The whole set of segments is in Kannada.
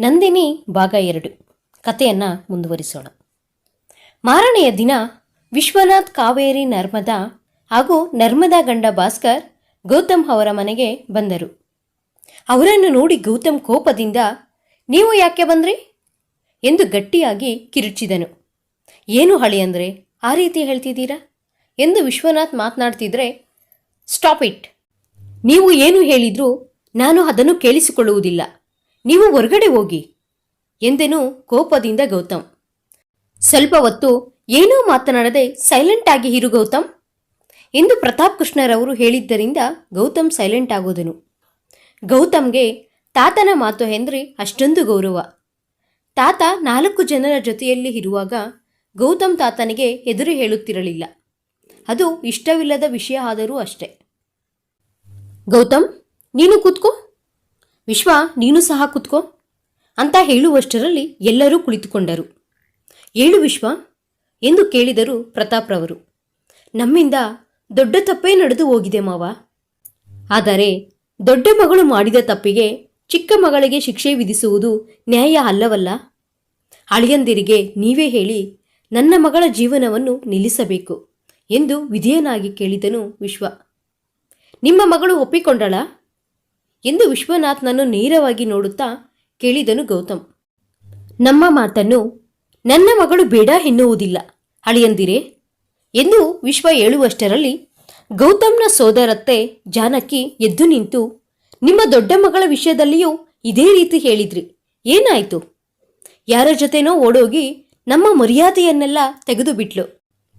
ನಂದಿನಿ ಭಾಗ ಎರಡು. ಕಥೆಯನ್ನು ಮುಂದುವರಿಸೋಣ. ಮಾರನೆಯ ದಿನ ವಿಶ್ವನಾಥ್ ಕಾವೇರಿ ನರ್ಮದಾ ಹಾಗೂ ನರ್ಮದಾ ಗಂಡ ಭಾಸ್ಕರ್ ಗೌತಮ್ ಅವರ ಮನೆಗೆ ಬಂದರು. ಅವರನ್ನು ನೋಡಿ ಗೌತಮ್ ಕೋಪದಿಂದ, ನೀವು ಯಾಕೆ ಬಂದ್ರಿ? ಎಂದು ಗಟ್ಟಿಯಾಗಿ ಕಿರುಚಿದನು. ಏನು ಹಳಿ ಅಂದರೆ? ಆ ರೀತಿ ಹೇಳ್ತಿದ್ದೀರಾ? ಎಂದು ವಿಶ್ವನಾಥ್ ಮಾತನಾಡ್ತಿದ್ರೆ, ಸ್ಟಾಪ್ ಇಟ್. ನೀವು ಏನು ಹೇಳಿದರೂ ನಾನು ಅದನ್ನು ಕೇಳಿಸಿಕೊಳ್ಳುವುದಿಲ್ಲ. ನೀವು ಹೊರಗಡೆ ಹೋಗಿ ಎಂದೆನು ಕೋಪದಿಂದ ಗೌತಮ್. ಸ್ವಲ್ಪ ಹೊತ್ತು ಏನೂ ಮಾತನಾಡದೆ ಸೈಲೆಂಟ್ ಆಗಿ ಇರು ಗೌತಮ್ ಎಂದು ಪ್ರತಾಪ್ ಕೃಷ್ಣರವರು ಹೇಳಿದ್ದರಿಂದ ಗೌತಮ್ ಸೈಲೆಂಟ್ ಆಗೋದನು. ಗೌತಮ್ಗೆ ತಾತನ ಮಾತು ಎಂದರೆ ಅಷ್ಟೊಂದು ಗೌರವ. ತಾತ ನಾಲ್ಕು ಜನರ ಜೊತೆಯಲ್ಲಿ ಇರುವಾಗ ಗೌತಮ್ ತಾತನಿಗೆ ಎದುರು ಹೇಳುತ್ತಿರಲಿಲ್ಲ. ಅದು ಇಷ್ಟವಿಲ್ಲದ ವಿಷಯ ಆದರೂ ಅಷ್ಟೇ. ಗೌತಮ್, ನೀನು ಕೂತ್ಕೋ. ವಿಶ್ವ, ನೀನು ಸಹ ಕುತ್ಕೋ ಅಂತ ಹೇಳುವಷ್ಟರಲ್ಲಿ ಎಲ್ಲರೂ ಕುಳಿತುಕೊಂಡರು. ಏಳು ವಿಶ್ವ ಎಂದು ಕೇಳಿದರು ಪ್ರತಾಪ್ರವರು ನಮ್ಮಿಂದ ದೊಡ್ಡ ತಪ್ಪೇ ನಡೆದು ಹೋಗಿದೆ ಮಾವ. ಆದರೆ ದೊಡ್ಡ ಮಗಳು ಮಾಡಿದ ತಪ್ಪಿಗೆ ಚಿಕ್ಕ ಮಗಳಿಗೆ ಶಿಕ್ಷೆ ವಿಧಿಸುವುದು ನ್ಯಾಯ ಅಲ್ಲವಲ್ಲ? ಅಳಿಯಂದಿರಿಗೆ ನೀವೇ ಹೇಳಿ ನನ್ನ ಮಗಳ ಜೀವನವನ್ನು ನಿಲ್ಲಿಸಬೇಕು ಎಂದು ವಿಧೇಯನಾಗಿ ಕೇಳಿದನು ವಿಶ್ವ. ನಿಮ್ಮ ಮಗಳು ಒಪ್ಪಿಕೊಂಡಳ? ಎಂದು ವಿಶ್ವನಾಥ್ನನ್ನು ನೇರವಾಗಿ ನೋಡುತ್ತಾ ಕೇಳಿದನು ಗೌತಮ್. ನಮ್ಮ ಮಾತನ್ನು ನನ್ನ ಮಗಳು ಬೇಡ ಎನ್ನುವುದಿಲ್ಲ, ಅಳಿಯಂದಿರೇ. ಎಂದು ವಿಶ್ವ ಹೇಳುವಷ್ಟರಲ್ಲಿ ಗೌತಮ್ನ ಸೋದರತ್ತೆ ಜಾನಕಿ ಎದ್ದು ನಿಂತು, ನಿಮ್ಮ ದೊಡ್ಡ ಮಗಳ ವಿಷಯದಲ್ಲಿಯೂ ಇದೇ ರೀತಿ ಹೇಳಿದ್ರಿ, ಏನಾಯಿತು? ಯಾರ ಜೊತೆನೋ ಓಡೋಗಿ ನಮ್ಮ ಮರ್ಯಾದೆಯನ್ನೆಲ್ಲ ತೆಗೆದು ಬಿಟ್ಲು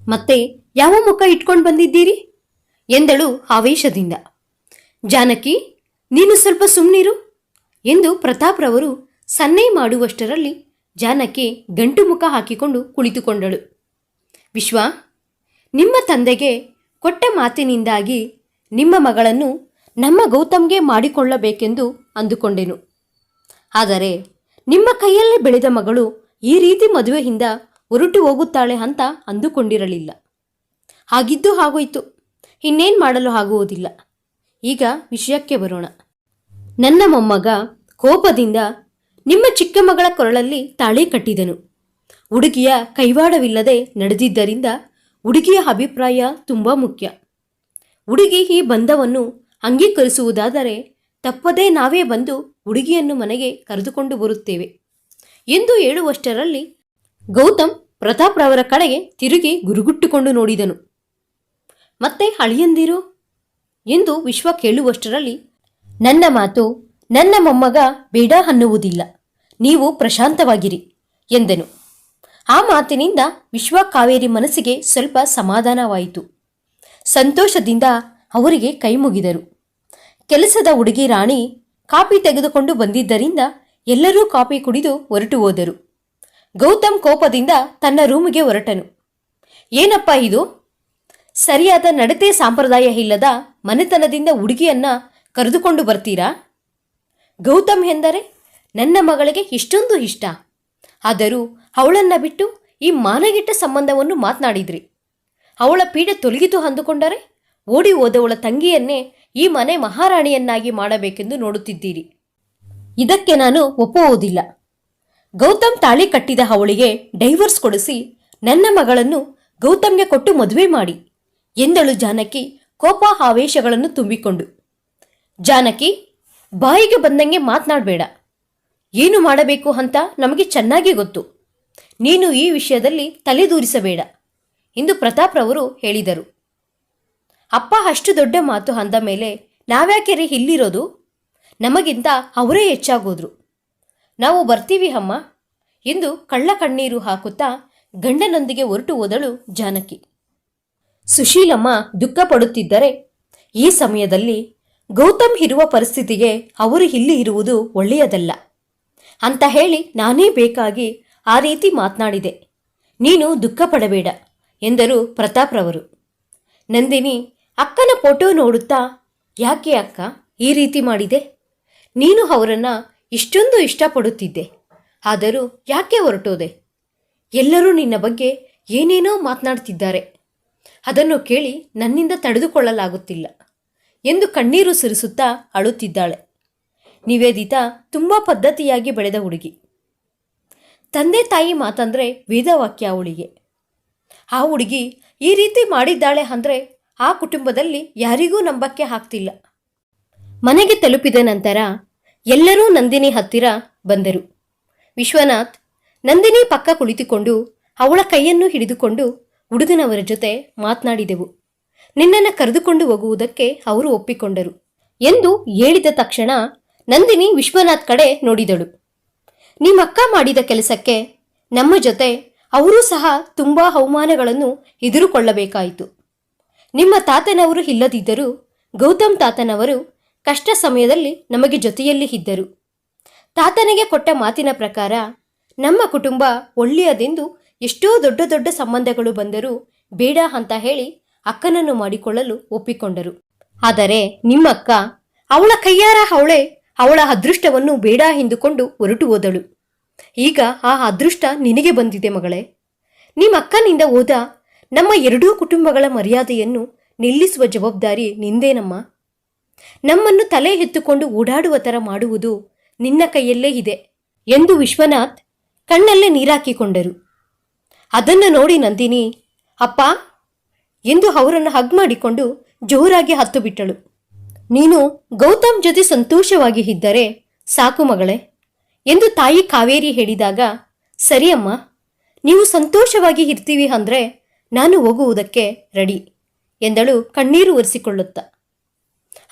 ಮತ್ತೆ ಯಾವ ಮುಖ ಇಟ್ಕೊಂಡು ಬಂದಿದ್ದೀರಿ? ಎಂದಳು ಆವೇಶದಿಂದ. ಜಾನಕಿ ನೀನು ಸ್ವಲ್ಪ ಸುಮ್ಮನಿರು ಎಂದು ಪ್ರತಾಪ್ರವರು ಸನ್ನೆ ಮಾಡುವಷ್ಟರಲ್ಲಿ ಜಾನಕಿ ಗಂಟು ಮುಖ ಹಾಕಿಕೊಂಡು ಕುಳಿತುಕೊಂಡಳು. ವಿಶ್ವ, ನಿಮ್ಮ ತಂದೆಗೆ ಕೊಟ್ಟ ಮಾತಿನಿಂದಾಗಿ ನಿಮ್ಮ ಮಗಳನ್ನು ನಮ್ಮ ಗೌತಮ್ಗೆ ಮಾಡಿಕೊಳ್ಳಬೇಕೆಂದು ಅಂದುಕೊಂಡೆನು. ಆದರೆ ನಿಮ್ಮ ಕೈಯಲ್ಲೇ ಬೆಳೆದ ಮಗಳು ಈ ರೀತಿ ಮದುವೆಯಿಂದ ಹೊರಟು ಹೋಗುತ್ತಾಳೆ ಅಂತ ಅಂದುಕೊಂಡಿರಲಿಲ್ಲ. ಹಾಗಿದ್ದು ಆಗೋಯ್ತು ಇನ್ನೇನು ಮಾಡಲು ಆಗುವುದಿಲ್ಲ. ಈಗ ವಿಷಯಕ್ಕೆ ಬರೋಣ. ನನ್ನ ಮೊಮ್ಮಗ ಕೋಪದಿಂದ ನಿಮ್ಮ ಚಿಕ್ಕ ಮಗಳ ಕೊರಳಲ್ಲಿ ತಾಳಿ ಕಟ್ಟಿದನು. ಹುಡುಗಿಯ ಕೈವಾಡವಿಲ್ಲದೆ ನಡೆದಿದ್ದರಿಂದ ಹುಡುಗಿಯ ಅಭಿಪ್ರಾಯ ತುಂಬ ಮುಖ್ಯ. ಹುಡುಗಿ ಈ ಬಂಧವನ್ನು ಅಂಗೀಕರಿಸುವುದಾದರೆ ತಪ್ಪದೇ ನಾವೇ ಬಂದು ಹುಡುಗಿಯನ್ನು ಮನೆಗೆ ಕರೆದುಕೊಂಡು ಬರುತ್ತೇವೆ. ಎಂದು ಹೇಳುವಷ್ಟರಲ್ಲಿ ಗೌತಮ್ ಪ್ರತಾಪ್ರವರ ಕಡೆಗೆ ತಿರುಗಿ ಗುರುಗುಟ್ಟುಕೊಂಡು ನೋಡಿದನು. ಮತ್ತೆ ಅಳಿಯಂದಿರು? ಎಂದು ವಿಶ್ವ ಕೇಳುವಷ್ಟರಲ್ಲಿ, ನನ್ನ ಮಾತು, ನನ್ನ ಮೊಮ್ಮಗ ಬೇಡ ಅನ್ನುವುದಿಲ್ಲ. ನೀವು ಪ್ರಶಾಂತವಾಗಿರಿ, ಎಂದನು. ಆ ಮಾತಿನಿಂದ ವಿಶ್ವ ಕಾವೇರಿ ಮನಸ್ಸಿಗೆ ಸ್ವಲ್ಪ ಸಮಾಧಾನವಾಯಿತು. ಸಂತೋಷದಿಂದ ಅವರಿಗೆ ಕೈ ಮುಗಿದರು. ಕೆಲಸದ ಹುಡುಗಿ ರಾಣಿ ಕಾಪಿ ತೆಗೆದುಕೊಂಡು ಬಂದಿದ್ದರಿಂದ ಎಲ್ಲರೂ ಕಾಪಿ ಕುಡಿದು ಹೊರಟು ಹೋದರು. ಗೌತಮ್ ಕೋಪದಿಂದ ತನ್ನ ರೂಮಿಗೆ ಹೊರಟನು. ಏನಪ್ಪ ಇದು? ಸರಿಯಾದ ನಡತೆ ಸಂಪ್ರದಾಯ ಇಲ್ಲದ ಮನೆತನದಿಂದ ಹುಡುಗಿಯನ್ನ ಕರೆದುಕೊಂಡು ಬರ್ತೀರಾ? ಗೌತಮ್ ಎಂದರೆ ನನ್ನ ಮಗಳಿಗೆ ಇಷ್ಟೊಂದು ಇಷ್ಟ. ಆದರೂ ಅವಳನ್ನ ಬಿಟ್ಟು ಈ ಮಾನಗಿಟ್ಟ ಸಂಬಂಧವನ್ನು ಮಾತನಾಡಿದ್ರಿ. ಅವಳ ಪೀಡೆ ತೊಲಗಿತು ಅಂದುಕೊಂಡರೆ ಓಡಿ ಹೋದವಳ ತಂಗಿಯನ್ನೇ ಈ ಮನೆ ಮಹಾರಾಣಿಯನ್ನಾಗಿ ಮಾಡಬೇಕೆಂದು ನೋಡುತ್ತಿದ್ದೀರಿ. ಇದಕ್ಕೆ ನಾನು ಒಪ್ಪುವುದಿಲ್ಲ. ಗೌತಮ್ ತಾಳಿ ಕಟ್ಟಿದ ಅವಳಿಗೆ ಡೈವರ್ಸ್ ಕೊಡಿಸಿ ನನ್ನ ಮಗಳನ್ನು ಗೌತಮ್ಗೆ ಕೊಟ್ಟು ಮದುವೆ ಮಾಡಿ. ಎಂದಳು ಜಾನಕಿ. ಕೋಪ ಆವೇಶಗಳನ್ನು ತುಂಬಿಕೊಂಡು. ಜಾನಕಿ, ಬಾಯಿಗೆ ಬಂದಂಗೆ ಮಾತನಾಡಬೇಡ. ಏನು ಮಾಡಬೇಕು ಅಂತ ನಮಗೆ ಚೆನ್ನಾಗಿ ಗೊತ್ತು. ನೀನು ಈ ವಿಷಯದಲ್ಲಿ ತಲೆದೂರಿಸಬೇಡ ಎಂದು ಪ್ರತಾಪ್ರವರು ಹೇಳಿದರು. ಅಪ್ಪ ಅಷ್ಟು ದೊಡ್ಡ ಮಾತು ಅಂದ ಮೇಲೆ ನಾವ್ಯಾಕೆರೆ ಇಲ್ಲಿರೋದು? ನಮಗಿಂತ ಅವರೇ ಹೆಚ್ಚಾಗೋದ್ರು. ನಾವು ಬರ್ತೀವಿ ಅಮ್ಮ ಎಂದು ಕಳ್ಳ ಕಣ್ಣೀರು ಹಾಕುತ್ತಾ ಗಂಡನೊಂದಿಗೆ ಹೊರಟು ಹೋದಳು ಜಾನಕಿ. ಸುಶೀಲಮ್ಮ ದುಃಖ ಪಡುತ್ತಿದ್ದರೆ ಈ ಸಮಯದಲ್ಲಿ ಗೌತಮ್ ಇರುವ ಪರಿಸ್ಥಿತಿಗೆ ಅವರು ಇಲ್ಲಿ ಇರುವುದು ಒಳ್ಳೆಯದಲ್ಲ. ಅಂತ ಹೇಳಿ ನಾನೇ ಬೇಕಾಗಿ ಆ ರೀತಿ ಮಾತನಾಡಿದೆ. ನೀನು ದುಃಖ ಪಡಬೇಡ ಎಂದರು ಪ್ರತಾಪ್ರವರು ನಂದಿನಿ ಅಕ್ಕನ ಫೋಟೋ ನೋಡುತ್ತಾ, ಯಾಕೆ ಅಕ್ಕ, ಈ ರೀತಿ ಮಾಡಿದೆ? ನೀನು ಅವರನ್ನು ಇಷ್ಟೊಂದು ಇಷ್ಟಪಡುತ್ತಿದ್ದೆ. ಆದರೂ ಯಾಕೆ ಹೊರಟೋದೆ? ಎಲ್ಲರೂ ನಿನ್ನ ಬಗ್ಗೆ ಏನೇನೋ ಮಾತನಾಡ್ತಿದ್ದಾರೆ. ಅದನ್ನು ಕೇಳಿ ನನ್ನಿಂದ ತಡೆದುಕೊಳ್ಳಲಾಗುತ್ತಿಲ್ಲ ಎಂದು ಕಣ್ಣೀರು ಸುರಿಸುತ್ತಾ ಅಳುತ್ತಿದ್ದಾಳೆ. ನಿವೇದಿತಾ ತುಂಬ ಪದ್ಧತಿಯಾಗಿ ಬೆಳೆದ ಹುಡುಗಿ. ತಂದೆ ತಾಯಿ ಮಾತಂದ್ರೆ ವೇದವಾಕ್ಯ ಅವಳಿಗೆ. ಆ ಹುಡುಗಿ ಈ ರೀತಿ ಮಾಡಿದ್ದಾಳೆ ಅಂದರೆ ಆ ಕುಟುಂಬದಲ್ಲಿ ಯಾರಿಗೂ ನಂಬಕ್ಕೆ ಆಗ್ತಿಲ್ಲ. ಮನೆಗೆ ತಲುಪಿದ ನಂತರ ಎಲ್ಲರೂ ನಂದಿನಿ ಹತ್ತಿರ ಬಂದರು. ವಿಶ್ವನಾಥ್ ನಂದಿನಿ ಪಕ್ಕ ಕುಳಿತುಕೊಂಡು ಅವಳ ಕೈಯನ್ನು ಹಿಡಿದುಕೊಂಡು ಹುಡುಗನವರ ಜೊತೆ ಮಾತನಾಡಿದೆವು. ನಿನ್ನನ್ನು ಕರೆದುಕೊಂಡು ಹೋಗುವುದಕ್ಕೆ ಅವರು ಒಪ್ಪಿಕೊಂಡರು ಎಂದು ಹೇಳಿದ ತಕ್ಷಣ ನಂದಿನಿ ವಿಶ್ವನಾಥ್ ಕಡೆ ನೋಡಿದಳು. ನಿಮ್ಮಕ್ಕ ಮಾಡಿದ ಕೆಲಸಕ್ಕೆ ನಮ್ಮ ಜೊತೆ ಅವರೂ ಸಹ ತುಂಬ ಅವಮಾನಗಳನ್ನು ಎದುರುಕೊಳ್ಳಬೇಕಾಯಿತು. ನಿಮ್ಮ ತಾತನವರು ಇಲ್ಲದಿದ್ದರೂ ಗೌತಮ್ ತಾತನವರು ಕಷ್ಟ ಸಮಯದಲ್ಲಿ ನಮಗೆ ಜೊತೆಯಲ್ಲಿ ಇದ್ದರು. ತಾತನಿಗೆ ಕೊಟ್ಟ ಮಾತಿನ ಪ್ರಕಾರ ನಮ್ಮ ಕುಟುಂಬ ಒಳ್ಳೆಯದೆಂದು ಎಷ್ಟೋ ದೊಡ್ಡ ದೊಡ್ಡ ಸಂಬಂಧಗಳು ಬಂದರೂ ಬೇಡ ಅಂತ ಹೇಳಿ ಅಕ್ಕನನ್ನು ಮಾಡಿಕೊಳ್ಳಲು ಒಪ್ಪಿಕೊಂಡರು. ಆದರೆ ನಿಮ್ಮಕ್ಕ, ಅವಳ ಕೈಯಾರ ಅವಳೆ ಅವಳ ಅದೃಷ್ಟವನ್ನು ಬೇಡ ಎಂದುಕೊಂಡು ಹೊರಟು ಹೋದಳು. ಈಗ ಆ ಅದೃಷ್ಟ ನಿನಗೆ ಬಂದಿದೆ ಮಗಳೇ. ನಿಮ್ಮ ಅಕ್ಕನಿಂದ ಹೋದ ನಮ್ಮ ಎರಡೂ ಕುಟುಂಬಗಳ ಮರ್ಯಾದೆಯನ್ನು ನಿಲ್ಲಿಸುವ ಜವಾಬ್ದಾರಿ ನಿಂದೇನಮ್ಮ ನಮ್ಮನ್ನು ತಲೆ ಎತ್ತುಕೊಂಡು ಓಡಾಡುವ ಥರ ಮಾಡುವುದು ನಿನ್ನ ಕೈಯಲ್ಲೇ ಇದೆ ಎಂದು ವಿಶ್ವನಾಥ್ ಕಣ್ಣಲ್ಲೇ ನೀರಾಕಿಕೊಂಡರು. ಅದನ್ನು ನೋಡಿ ನಂದಿನಿ, ಅಪ್ಪ, ಎಂದು ಅವರನ್ನು ಹಗ್ ಮಾಡಿಕೊಂಡು ಜೋರಾಗಿ ಹತ್ತು ಬಿಟ್ಟಳು. ನೀನು ಗೌತಮ್ ಜೊತೆ ಸಂತೋಷವಾಗಿ ಇದ್ದರೆ ಸಾಕು ಮಗಳೇ ಎಂದು ತಾಯಿ ಕಾವೇರಿ ಹೇಳಿದಾಗ ಸರಿಯಮ್ಮ ನೀವು ಸಂತೋಷವಾಗಿ ಇರ್ತೀವಿ ಅಂದರೆ ನಾನು ಹೋಗುವುದಕ್ಕೆ ರೆಡಿ ಎಂದಳು ಕಣ್ಣೀರು ಒರೆಸಿಕೊಳ್ಳುತ್ತ.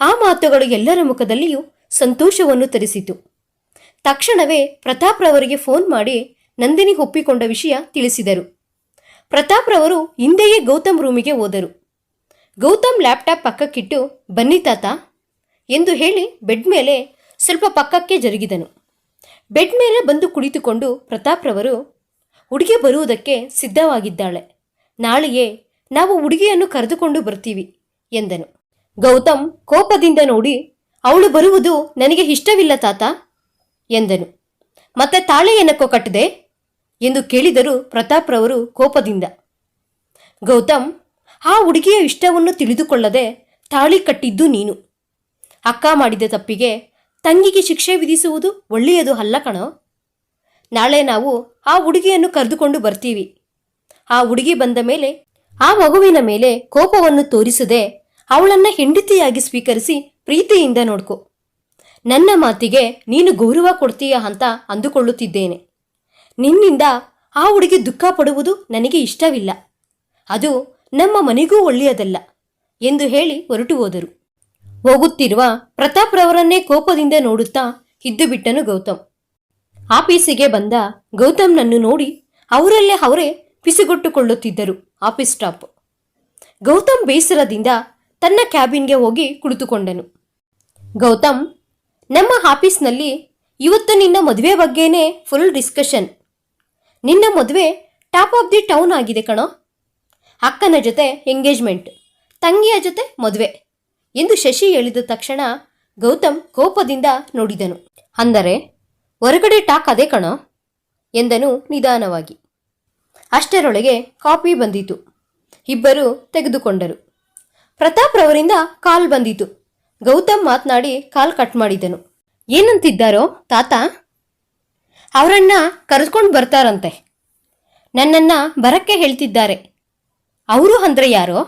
ಆ ಮಾತುಗಳು ಎಲ್ಲರ ಮುಖದಲ್ಲಿಯೂ ಸಂತೋಷವನ್ನು ತರಿಸಿತು. ತಕ್ಷಣವೇ ಪ್ರತಾಪ್ರವರಿಗೆ ಫೋನ್ ಮಾಡಿ ನಂದಿನಿ ಒಪ್ಪಿಕೊಂಡ ವಿಷಯ ತಿಳಿಸಿದರು. ಪ್ರತಾಪ್ರವರು ಹಿಂದೆಯೇ ಗೌತಮ್ ರೂಮಿಗೆ ಹೋದರು. ಗೌತಮ್ ಲ್ಯಾಪ್ಟಾಪ್ ಪಕ್ಕಕ್ಕಿಟ್ಟು, ಬನ್ನಿ ತಾತ ಎಂದು ಹೇಳಿ ಬೆಡ್ ಮೇಲೆ ಸ್ವಲ್ಪ ಪಕ್ಕಕ್ಕೆ ಜರುಗಿದನು. ಬೆಡ್ ಮೇಲೆ ಬಂದು ಕುಳಿತುಕೊಂಡು ಪ್ರತಾಪ್ರವರು ಹುಡುಗಿ ಬರುವುದಕ್ಕೆ ಸಿದ್ಧವಾಗಿದ್ದಾಳೆ. ನಾಳೆಯೇ ನಾವು ಹುಡುಗಿಯನ್ನು ಕರೆದುಕೊಂಡು ಬರ್ತೀವಿ, ಎಂದನು. ಗೌತಮ್ ಕೋಪದಿಂದ ನೋಡಿ, ಅವಳು ಬರುವುದು ನನಗೆ ಇಷ್ಟವಿಲ್ಲ ತಾತ, ಎಂದನು. ಮತ್ತೆ ತಾಳೆ ಏನಕ್ಕೋ ಕಟ್ಟದೆ? ಎಂದು ಕೇಳಿದರು ಪ್ರತಾಪ್ರವರು ಕೋಪದಿಂದ, ಗೌತಮ್, ಆ ಹುಡುಗಿಯ ಇಷ್ಟವನ್ನು ತಿಳಿದುಕೊಳ್ಳದೆ ತಾಳಿ ಕಟ್ಟಿದ್ದು ನೀನು. ಅಕ್ಕ ಮಾಡಿದ ತಪ್ಪಿಗೆ ತಂಗಿಗೆ ಶಿಕ್ಷೆ ವಿಧಿಸುವುದು ಒಳ್ಳೆಯದು ಅಲ್ಲ ಕಣೋ. ನಾಳೆ ನಾವು ಆ ಹುಡುಗಿಯನ್ನು ಕರೆದುಕೊಂಡು ಬರ್ತೀವಿ. ಆ ಹುಡುಗಿ ಬಂದ ಮೇಲೆ, ಆ ಮಗುವಿನ ಮೇಲೆ ಕೋಪವನ್ನು ತೋರಿಸದೆ ಅವಳನ್ನ ಹೆಂಡತಿಯಾಗಿ ಸ್ವೀಕರಿಸಿ ಪ್ರೀತಿಯಿಂದ ನೋಡ್ಕೊ. ನನ್ನ ಮಾತಿಗೆ ನೀನು ಗೌರವ ಕೊಡ್ತೀಯ ಅಂತ ಅಂದುಕೊಳ್ಳುತ್ತಿದ್ದೇನೆ. ನಿನ್ನಿಂದ ಆ ಹುಡುಗಿ ದುಃಖ ಪಡುವುದು ನನಗೆ ಇಷ್ಟವಿಲ್ಲ. ಅದು ನಮ್ಮ ಮನೆಗೂ ಒಳ್ಳೆಯದಲ್ಲ ಎಂದು ಹೇಳಿ ಹೊರಟು ಹೋದರು. ಹೋಗುತ್ತಿರುವ ಪ್ರತಾಪ್ರವರನ್ನೇ ಕೋಪದಿಂದ ನೋಡುತ್ತಾ ಇದ್ದು ಬಿಟ್ಟನು ಗೌತಮ್. ಆಫೀಸಿಗೆ ಬಂದ ಗೌತಮ್ನನ್ನು ನೋಡಿ ಅವರಲ್ಲೇ ಅವರೇ ಪಿಸಿಗೊಟ್ಟುಕೊಳ್ಳುತ್ತಿದ್ದರು ಆಫೀಸ್ ಸ್ಟಾಪ್ ಗೌತಮ್ ಬೇಸರದಿಂದ ತನ್ನ ಕ್ಯಾಬಿನ್ಗೆ ಹೋಗಿ ಕುಳಿತುಕೊಂಡನು. ಗೌತಮ್, ನಮ್ಮ ಆಫೀಸ್ನಲ್ಲಿ ಇವತ್ತು ನಿನ್ನ ಮದುವೆ ಬಗ್ಗೆನೇ ಫುಲ್ ಡಿಸ್ಕಷನ್ ನಿನ್ನ ಮದುವೆ ಟಾಪ್ ಆಫ್ ದಿ ಟೌನ್ ಆಗಿದೆ ಕಣೋ. ಅಕ್ಕನ ಜೊತೆ ಎಂಗೇಜ್ಮೆಂಟ್ ತಂಗಿಯ ಜೊತೆ ಮದುವೆ ಎಂದು ಶಶಿ ಹೇಳಿದ ತಕ್ಷಣ ಗೌತಮ್ ಕೋಪದಿಂದ ನೋಡಿದನು. ಅಂದರೆ, ಹೊರಗಡೆ ಟಾಕ್ ಅದೇ ಕಣೋ ಎಂದನು ನಿಧಾನವಾಗಿ. ಅಷ್ಟರೊಳಗೆ ಕಾಪಿ ಬಂದಿತು. ಇಬ್ಬರು ತೆಗೆದುಕೊಂಡರು. ಪ್ರತಾಪ್ ರವರಿಂದ ಕಾಲ್ ಬಂದಿತು. ಗೌತಮ್ ಮಾತನಾಡಿ ಕಾಲ್ ಕಟ್ ಮಾಡಿದನು. ಏನಂತಿದ್ದಾರೋ ತಾತ? ಅವರನ್ನ ಕರೆದುಕೊಂಡು ಬರ್ತಾರಂತೆ. ನನ್ನನ್ನ ಬರಕ್ಕೆ ಹೇಳ್ತಿದ್ದಾರೆ. ಅವರು ಅಂದ್ರೆ ಯಾರೋ?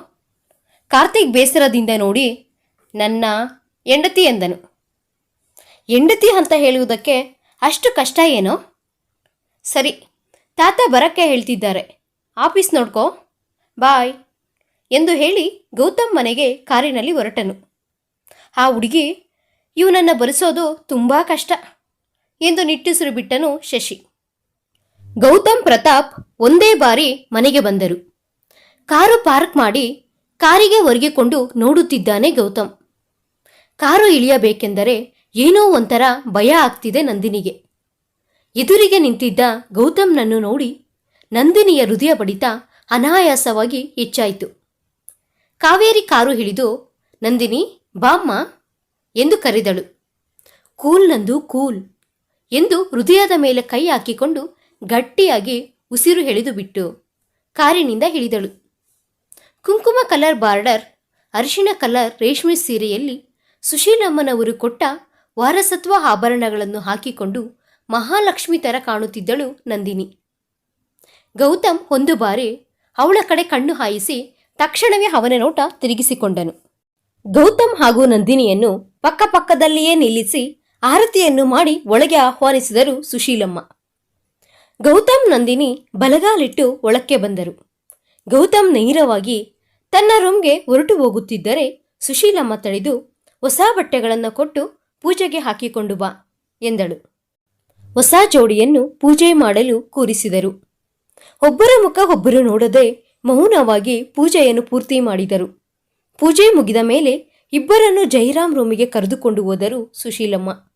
ಕಾರ್ತಿಕ್ ಬೇಸರದಿಂದ ನೋಡಿ ನನ್ನ ಹೆಂಡತಿ ಎಂದನು. ಹೆಂಡತಿ ಅಂತ ಹೇಳುವುದಕ್ಕೆ ಅಷ್ಟು ಕಷ್ಟ ಏನೋ? ಸರಿ, ತಾತ ಬರಕ್ಕೆ ಹೇಳ್ತಿದ್ದಾರೆ. ಆಫೀಸ್ ನೋಡ್ಕೋ. ಬಾಯ್ ಎಂದು ಹೇಳಿ ಗೌತಮ್ ಮನೆಗೆ ಕಾರಿನಲ್ಲಿ ಹೊರಟನು. ಆ ಹುಡುಗಿ, ಇವನನ್ನು ಬರೆಸೋದು ತುಂಬ ಕಷ್ಟ. ಎಂದು ನಿಟ್ಟುಸಿರು ಬಿಟ್ಟನು ಶಶಿ. ಗೌತಮ್ ಪ್ರತಾಪ್ ಒಂದೇ ಬಾರಿ ಮನೆಗೆ ಬಂದರು. ಕಾರು ಪಾರ್ಕ್ ಮಾಡಿ ಕಾರಿಗೆ ಒರಗಿಕೊಂಡು ನೋಡುತ್ತಿದ್ದಾನೆ ಗೌತಮ್. ಕಾರು ಇಳಿಯಬೇಕೆಂದರೆ ಏನೋ ಒಂಥರ ಭಯ ಆಗ್ತಿದೆ ನಂದಿನಿಗೆ. ಎದುರಿಗೆ ನಿಂತಿದ್ದ ಗೌತಮ್ನನ್ನು ನೋಡಿ ನಂದಿನಿಯ ಹೃದಯ ಬಡಿತ ಅನಾಯಾಸವಾಗಿ ಹೆಚ್ಚಾಯಿತು. ಕಾವೇರಿ ಕಾರು ಹಿಡಿದು ನಂದಿನಿ, ಬಾಮ್ಮ ಎಂದು ಕರೆದಳು. ಕೂಲ್ ನಂದು ಕೂಲ್. ಎಂದು ಹೃದಯದ ಮೇಲೆ ಕೈ ಹಾಕಿಕೊಂಡು ಗಟ್ಟಿಯಾಗಿ ಉಸಿರು ಎಳೆದು ಬಿಟ್ಟು ಕಾರಿನಿಂದ ಇಳಿದಳು. ಕುಂಕುಮ ಕಲರ್ ಬಾರ್ಡರ್ ಅರಿಶಿಣ ಕಲರ್ ರೇಷ್ಮೆ ಸೀರೆಯಲ್ಲಿ ಸುಶೀಲಮ್ಮನವರು ಕೊಟ್ಟ ವಾರಸತ್ವ ಆಭರಣಗಳನ್ನು ಹಾಕಿಕೊಂಡು ಮಹಾಲಕ್ಷ್ಮಿ ತರ ಕಾಣುತ್ತಿದ್ದಳು ನಂದಿನಿ. ಗೌತಮ್ ಒಂದು ಬಾರಿ ಅವಳ ಕಡೆ ಕಣ್ಣು ಹಾಯಿಸಿ ತಕ್ಷಣವೇ ಅವನ ನೋಟ ತಿರುಗಿಸಿಕೊಂಡನು. ಗೌತಮ್ ಹಾಗೂ ನಂದಿನಿಯನ್ನು ಪಕ್ಕಪಕ್ಕದಲ್ಲಿಯೇ ನಿಲ್ಲಿಸಿ ಆರತಿಯನ್ನು ಮಾಡಿ ಒಳಗೆ ಆಹ್ವಾನಿಸಿದರು ಸುಶೀಲಮ್ಮ. ಗೌತಮ್ ನಂದಿನಿ ಬಲಗಾಲಿಟ್ಟು ಒಳಕ್ಕೆ ಬಂದರು. ಗೌತಮ್ ನೇರವಾಗಿ ತನ್ನ ರೂಮ್ಗೆ ಹೊರಟು ಹೋಗುತ್ತಿದ್ದರೆ ಸುಶೀಲಮ್ಮ ತಡೆದು ಹೊಸ ಬಟ್ಟೆಗಳನ್ನು ಕೊಟ್ಟು ಪೂಜೆಗೆ ಹಾಕಿಕೊಂಡು ಬಾ ಎಂದಳು. ಹೊಸ ಜೋಡಿಯನ್ನು ಪೂಜೆ ಮಾಡಲು ಕೂರಿಸಿದರು. ಒಬ್ಬರ ಮುಖ ಒಬ್ಬರು ನೋಡದೆ ಮೌನವಾಗಿ ಪೂಜೆಯನ್ನು ಪೂರ್ತಿ ಮಾಡಿದರು. ಪೂಜೆ ಮುಗಿದ ಮೇಲೆ ಇಬ್ಬರನ್ನು ಜೈರಾಮ್ ರೂಮಿಗೆ ಕರೆದುಕೊಂಡು ಹೋದರು ಸುಶೀಲಮ್ಮ.